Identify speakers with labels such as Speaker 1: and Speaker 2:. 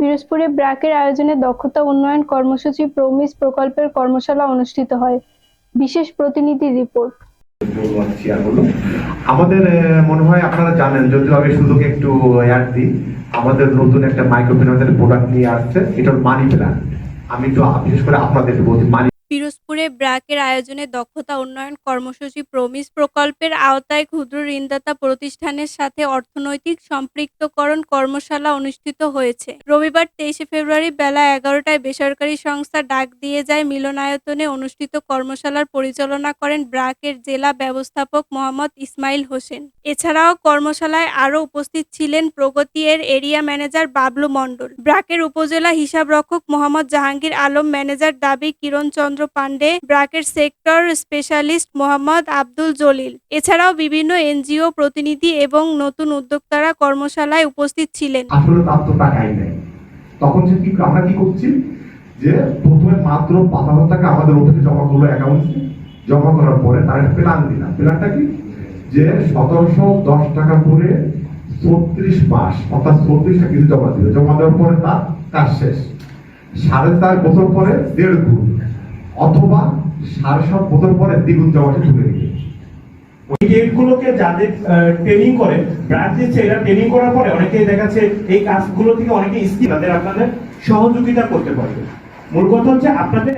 Speaker 1: পিরোজপুরে ব্র্যাকের আয়োজনে দক্ষতা উন্নয়ন কর্মসূচি প্রমিস প্রকল্পের কর্মশালা অনুষ্ঠিত হয়। বিশেষ প্রতিনিধি রিপোর্ট।
Speaker 2: আমাদের মনে হয় আপনারা জানেন যদিও আমি শুধু একটু অ্যাড দিই আমাদের নতুন একটা মাইক্রোফিন্যান্সের প্রোডাক্ট নিয়ে আসছে এটা মানি প্ল্যান আমি তো বিশেষ করে আপনাদের বলছি মানি
Speaker 3: পিরোজপুরে ব্র্যাকের আয়োজনে দক্ষতা উন্নয়ন কর্মসূচি প্রমিস প্রকল্পের আওতায় ক্ষুদ্র ঋণদাতা প্রতিষ্ঠানের সাথে অর্থনৈতিক সম্পৃক্তকরণ কর্মশালা অনুষ্ঠিত হয়েছে। রবিবার তেইশে ফেব্রুয়ারি বেলা এগারোটায় বেসরকারি সংস্থা ডাক দিয়ে যায় মিলনায়তনে অনুষ্ঠিত কর্মশালার পরিচালনা করেন ব্র্যাকের জেলা ব্যবস্থাপক মোহাম্মদ ইসমাইল হোসেন। এছাড়াও কর্মশালায় আরও উপস্থিত ছিলেন প্রগতি এর এরিয়া ম্যানেজার বাবলু মণ্ডল। ব্র্যাকের উপজেলা হিসাবরক্ষক মোহাম্মদ জাহাঙ্গীর আলম, ম্যানেজার দাবি কিরণ চন্দ্র পান্ডে ব্র্যাকের সেক্টর স্পেশালিস্ট মোহাম্মদ আব্দুল জলিল। এছাড়াও বিভিন্ন এনজিও প্রতিনিধি এবং নতুন উদ্যোক্তারা কর্মশালায় উপস্থিত ছিলেন।
Speaker 2: আসলে তার তো টাকাই নেই। তখন যে কি আমরা কি করছি? যে প্রথমে মাত্র পাঁচ হাজার টাকা আমাদের অফিসে জমা করল অ্যাকাউন্টে জমা করার পরে তার একটা প্ল্যান দিলাম। প্ল্যানটা কি? যে সতেরোশো দশ টাকা করে ছত্রিশ মাস, অর্থাৎ ছত্রিশটা কিছু জমা দিল। জমা দেওয়ার পরে তার কাজ শেষ। সাড়ে চার বছর পরে দেড় গুণ। অথবা সার সব বোতল পরে দ্বিগুণ জমাটা তুলে দিবে
Speaker 4: ওই গেমগুলোকে যাদের ট্রেনিং করে ট্রেনিং করার পরে অনেকেই দেখাচ্ছে এই কাজগুলো থেকে অনেকে স্কিল, তাদের আপনাদের সহযোগিতা করতে পারবে। মূল কথা হচ্ছে আপনাদের